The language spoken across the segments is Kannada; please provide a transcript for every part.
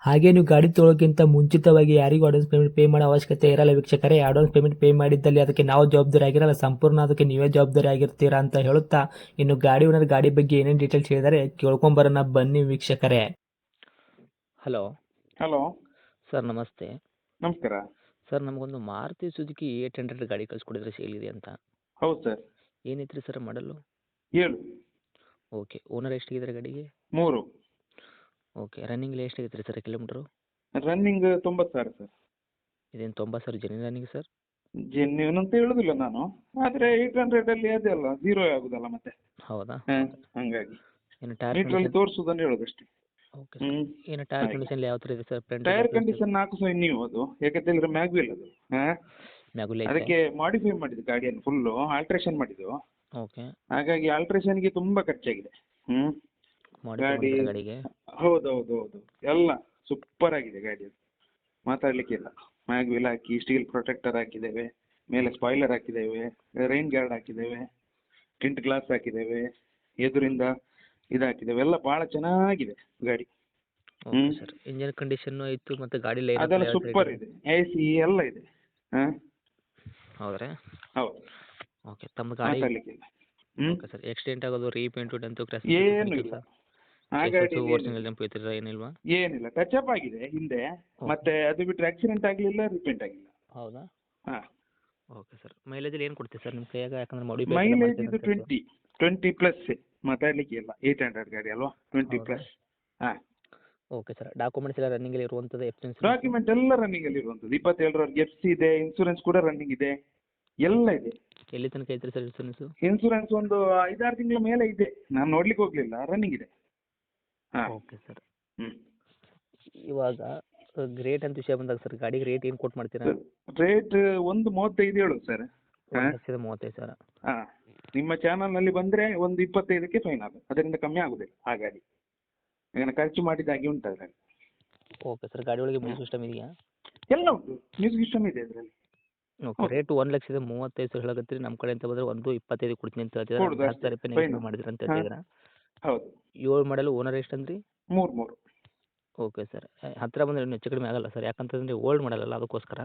ಹಾಗೆ ನೀವು ಗಾಡಿ ತೊಳೋಕ್ಕಿಂತ ಮುಂಚಿತವಾಗಿ ಯಾರಿಗೂ ಅಡ್ವಾನ್ಸ್ ಪೇಮೆಂಟ್ ಪೇ ಮಾಡೋ ಅವಶ್ಯಕತೆ ಇರಲ್ಲ ವೀಕ್ಷಕರೇ. ಅಡ್ವಾನ್ಸ್ ಪೇಮೆಂಟ್ ಪೇ ಮಾಡಿದ್ದಲ್ಲಿ ಅದಕ್ಕೆ ನಾವು ಜವಾಬ್ದಾರಿ ಆಗಿರಲ್ಲ. ಸಂಪೂರ್ಣ ಅದಕ್ಕೆ ನೀವೇ ಜವಾಬ್ದಾರಿ ಆಗಿರ್ತೀರಾ ಅಂತ ಹೇಳುತ್ತಾ ಇನ್ನು ಗಾಡಿ ಓನರ್ ಗಾಡಿ ಬಗ್ಗೆ ಏನೇನು ಡೀಟೇಲ್ಸ್ ಹೇಳಿದರೆ ಕೇಳ್ಕೊಂಬರೋಣ ಬನ್ನಿ ವೀಕ್ಷಕರೇ. ಹಲೋ ಹಲೋ ಸರ್ ನಮಸ್ತೆ. ನಮಸ್ಕಾರ. ಸರ್ ನಮಗೊಂದು ಮಾರುತಿ ಸುಜುಕಿ ಏಟ್ ಹಂಡ್ರೆಡ್ ಗಾಡಿ ಕಳಿಸ್ಕೊಡಿದ್ರೆ ಸೇಲಿದೆ ಅಂತ. ಹೌದು ಸರ್. ಏನೈತ್ರಿ ಸರ್ ಮಾಡಲು? ಏಳು. ಓಕೆ ಓನರ್ ಎಷ್ಟಿದ್ದಾರೆ ಗಾಡಿಗೆ? ಮೂರು. ಓಕೆ ರನ್ನಿಂಗ್ ಎಷ್ಟು ರೀ ಸರ್ ಕಿಲೋಮೀಟ್ರು ರನ್ನಿಂಗ್ ತೊಂಬತ್ತು ಸಾವಿರ ಸರ್. ಇದೇನು ತೊಂಬತ್ತು ಸಾವಿರ ಜನ ರನ್ನಿಂಗ್ ಸರ್? ಜೆನ್ಯೂನ್ ಅಂತ ಹೇಳುದಿಲ್ಲ ನಾನು. ಆದರೆ ಏಯ್ಟ್ ಹಂಡ್ರೆಡಲ್ಲಿ ಅದೇ ಅಲ್ಲ ಝೀರೋ ಆಗುದಲ್ಲ ಮತ್ತೆ. ಹೌದಾ? ಹಂಗಾಗಿ. ಏನು ಟೈರ್ ಮೀಟ್ರಲ್ಲಿ ಹೇಳೋದು ಹೇಳೋದಷ್ಟೇ. ಓಕೆ ಸರ್ ಏನು ಟೈರ್. ಕಂಡೀಷನ್ ಯಾವ ತರ ಇದೆ ಸರ್ ಫ್ರಂಟ್ ಟೈರ್ ಕಂಡೀಷನ್ ನಾಲ್ಕು ಸಹ ನೀವು ಅದು. ಯಾಕಂತ ಹೇಳಿದ್ರೆ ಮ್ಯಾಗ್ವಿಲ್ ಅದು. ಹಾಂ? ಮ್ಯಾಗುಲೆ ಅದಕ್ಕೆ ಮಾಡಿಫೈ ಮಾಡಿದ್ದು ಗಾಡಿಯನ್ನು ಫುಲ್ ಆಲ್ಟ್ರೇಷನ್ ಮಾಡಿದ್ದು. ಓಕೆ ಹಾಗಾಗಿ ಆಲ್ಟ್ರೇಷನ್ಗೆ ತುಂಬಾ ಖರ್ಚಾಗಿದೆ. ಹ್ಮ್. ಮಾಡಿ ಗಾಡಿ ಗಾಡಿಗೆ? ಹೌದು ಹೌದು ಹೌದು ಎಲ್ಲ ಸೂಪರ್ ಆಗಿದೆ ಗಾಡಿ ಅದು. ಮ್ಯಾಗ್ ಮ್ಯಾಗ್ವಿಲ್ ಹಾಕಿ ಸ್ಟೀಲ್ ಪ್ರೊಟೆಕ್ಟರ್ ಹಾಕಿದ್ದೇವೆ ಮೇಲೆ ಸ್ಪಾಯ್ಲರ್ ಹಾಕಿದ್ದೇವೆ ರೈನ್ ಗಾರ್ಡ್ ಹಾಕಿದ್ದೇವೆ ಟಿಂಟ್ ಗ್ಲಾಸ್ ಹಾಕಿದ್ದೇವೆ ಎದುರಿಂದ ಇದು ಹಾಕಿದ್ದೇವೆ. ಎಲ್ಲ ಭಾಳ ಚೆನ್ನಾಗಿದೆ ಗಾಡಿ. ಹ್ಮ್. ಸರ್? ಇಂಜಿನ್ ಕಂಡೀಷನ್ ಇತ್ತು ಮತ್ತೆ ಗಾಡಿ ಅದೆಲ್ಲ ಸೂಪರ್ ಇದೆ. ಎ ಸಿ ಎಲ್ಲ ಇದೆ. ಹಾಂ? ಹೌದ್ರಾ? ಹೌದು. ಓಕೆ ತಮ್ಮ ಗಾಡಿ ಮಾತಾಡಲಿಕ್ಕಿಲ್ಲ. ಓಕೆ ಸರ್ ಎಕ್ಸಿಡೆಂಟ್ ಆಗೋದು ರೀಪೇಂಟ್ ಅಂತ ಕ್ರಾಸ್ ಏನು ಇಲ್ಲ. ಆ ಗಾಡಿ ಜಂಪ್ ಏನಿಲ್ವಾ? ಏನಿಲ್ಲ ಟಚ್ ಅಪ್ ಆಗಿದೆ ಹಿಂದೆ ಮತ್ತೆ ಅದು ಬಿಟ್ಟರೆ ಆಕ್ಸಿಡೆಂಟ್ ಆಗಲಿಲ್ಲ ರಿಪೇಂಟ್ ಆಗಿಲ್ಲ. ಹೌದಾ? ಹಾಂ. ಓಕೆ ಸರ್ ಮೈಲೇಜ್ ಏನು ಕೊಡ್ತೀವಿ ಸರ್ ನಿಮ್ಮ ಕೈಯಾಗ ಯಾಕಂದ್ರೆ ಮಾಡಿ ಮೈಲೇಜ್ ಇದು ಟ್ವೆಂಟಿ ಟ್ವೆಂಟಿ ಪ್ಲಸ್ ಮಾತಾಡ್ಲಿಕ್ಕೆ ಇಲ್ಲ ಏಯ್ಟ್ ಹಂಡ್ರೆಡ್ ಗಾಡಿ ಅಲ್ವಾ? ಟ್ವೆಂಟಿ? ಪ್ಲಸ್ ಹಾಂ. ಓಕೆ ಸರ್ ಡಾಕ್ಯುಮೆಂಟ್ಸ್ ಎಲ್ಲ ರನ್ನಿಂಗಲ್ಲಿ ಇರುವಂತದ್ದು ಎಫ್ಸೆನ್ಸ್ ಡಾಕ್ಯುಮೆಂಟ್ ಎಲ್ಲ ರನ್ನಿಂಗ್ ಅಲ್ಲಿ ಇರುವಂತದ್ದು ಇಪ್ಪತ್ತೇಳರವರೆಗೆ ಎಫ್ ಸಿ ಇದೆ ಇನ್ಸೂರೆನ್ಸ್ ಕೂಡ ರನ್ನಿಂಗ್ ಇದೆ ಎಲ್ಲ ಇದೆ. ಎಲ್ಲಿ ತನಕ ಐತ್ರಿ ಸರ್ ಇನ್ಸೂರೆನ್ಸ್ ಇನ್ಸೂರೆನ್ಸ್ ಒಂದು ಐದಾರು ತಿಂಗಳ ಮೇಲೆ ಇದೆ ನಾನು ನೋಡ್ಲಿಕ್ಕೆ ಹೋಗ್ಲಿಲ್ಲ ರನ್ನಿಂಗ್ ಇದೆ. ಹಾಂ. Okay sir. ಹ್ಞೂ ಇವಾಗ ಗ್ರೇಟ್ ಅಂತ ವಿಷಯ ಬಂದಾಗ ಸರ್ ಗಾಡಿಗೆ ರೇಟ್ ಏನು ಕೊಟ್ಟು ಮಾಡ್ತೀರಾ? ರೇಟ್ ಒಂದು ಮೂವತ್ತೈದು ಹೇಳು ಸರ್. ಒಂದು ಲಕ್ಷದ ಮೂವತ್ತೈದು ಸಾವಿರ. ಹಾಂ. ನಿಮ್ಮ ಚಾನಲ್ನಲ್ಲಿ ಬಂದರೆ ಒಂದು ಇಪ್ಪತ್ತೈದಕ್ಕೆ ಫೈನ್ ಆಗುತ್ತೆ. ಅದರಿಂದ ಕಮ್ಮಿ ಆಗುದಿಲ್ಲ ಆ ಗಾಡಿ. ಖರ್ಚು ಮಾಡಿದಾಗೆ ಉಂಟು ಅದರಲ್ಲಿ. ಓಕೆ ಸರ್ ಗಾಡಿ ಒಳಗೆ ಮ್ಯೂಸಿಕ್ ಸಿಸ್ಟಮ್ ಇದೆಯಾ? ಎಲ್ಲ ಉಂಟು. ಮ್ಯೂಸಿಕ್ ಸಿಸ್ಟಮ್ ಇದೆ ಅದರಲ್ಲಿ. ಓಕೆ ರೇಟ್ ಒಂದು ಲಕ್ಷದ ಮೂವತ್ತೈದು ಸಾವಿರ ಹೇಳಕತ್ತೀರಿ. ನಮ್ಮ ಕಡೆ ಅಂತ ಬಂದರೆ ಒಂದು ಇಪ್ಪತ್ತೈದು ಕೊಡ್ತೀನಿ ಅಂತ ಹೇಳ್ತೀರಾ ಹತ್ತು ಸಾವಿರ ರೂಪಾಯಿ ಮಾಡಿದ್ರಿ ಅಂತ ಹಾ. ಹೌದು. ಏಳು ಮಾಡಲು ಓನರ್ ಎಷ್ಟು ಅಂದ್ರಿ ಮೂರು. ಮೂರು ಓಕೆ ಸರ್ ಹತ್ತಿರ ಬಂದ್ರೆ ಇನ್ನೂ ಹೆಚ್ಚು ಕಡಿಮೆ ಆಗಲ್ಲ ಸರ್ ಯಾಕಂತಂದ್ರೆ ಓಲ್ಡ್ ಮಾಡಲ್ಲ ಅದಕ್ಕೋಸ್ಕರ.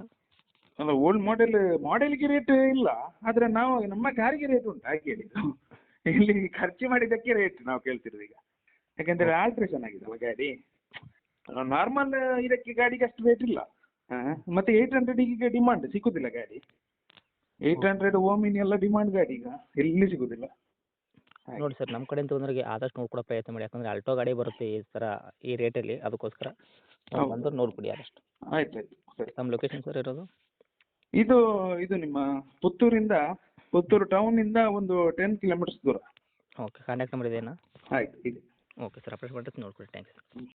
ಅಲ್ಲ ಓಲ್ಡ್ ಮಾಡೆಲ್ ಮಾಡೆಲ್ಗೆ ರೇಟ್ ಇಲ್ಲ. ಆದ್ರೆ ನಾವು ನಮ್ಮ ಕಾರಿಗೆ ರೇಟ್ ಉಂಟು ಹಾಗೆ ಹೇಳಿದ್ದು ಇಲ್ಲಿ ಖರ್ಚು ಮಾಡಿದ್ದಕ್ಕೆ ರೇಟ್ ನಾವು ಕೇಳ್ತಿರೋದು ಈಗ. ಯಾಕಂದ್ರೆ ಆಲ್ಟ್ರೇಷನ್ ಆಗಿದೆಲ್ಲ ಗಾಡಿ. ನಾರ್ಮಲ್ ಇದಕ್ಕೆ ಗಾಡಿಗೆ ಅಷ್ಟು ರೇಟ್ ಇಲ್ಲ. ಮತ್ತೆ ಏಯ್ಟ್ ಹಂಡ್ರೆಡಿಗೆ ಡಿಮಾಂಡ್ ಸಿಕ್ಕುದಿಲ್ಲ ಗಾಡಿ. ಏಯ್ಟ್ ಹಂಡ್ರೆಡ್ ಓಮಿನಿ ಎಲ್ಲ ಡಿಮಾಂಡ್ ಗಾಡಿ ಈಗ. ಎಲ್ಲಿ ಸಿಗುದಿಲ್ಲ. ನೋಡಿ ಸರ್ ನಮ್ಮ ಕಡೆಯಿಂದ ಬಂದವರಿಗೆ ಆದಷ್ಟು ನೋಡ್ಕೊಡೋ ಪ್ರಯತ್ನ ಮಾಡಿ. ಯಾಕಂದರೆ ಆಲ್ಟೋ ಗಾಡಿ ಬರುತ್ತೆ ಈ ಥರ ಈ ರೇಟಲ್ಲಿ ಅದಕ್ಕೋಸ್ಕರ. ಹೌದು. ಬಂದು ನೋಡ್ಕೊಡಿ ಆದಷ್ಟು. ಆಯ್ತು ಆಯ್ತು ಸರಿ. ನಮ್ಮ ಲೊಕೇಶನ್ ಸರ್ ಇರೋದು? ಇದು ಇದು ನಿಮ್ಮ ಪುತ್ತೂರಿಂದ ಪುತ್ತೂರು ಟೌನಿಂದ ಒಂದು ಟೆನ್ ಕಿಲೋಮೀಟರ್ಸ್ ದೂರ. ಓಕೆ ಕಾಂಟ್ಯಾಕ್ಟ್ ನಂಬರ್ ಇದೇನಾ ಆಯ್ತು ಇದೆ. ಓಕೆ ಸರ್ ಅಪ್ಡೇಟ್ ಮಾಡಿದ್ರೆ ನೋಡ್ಕೊಡಿ ಥ್ಯಾಂಕ್ಸ್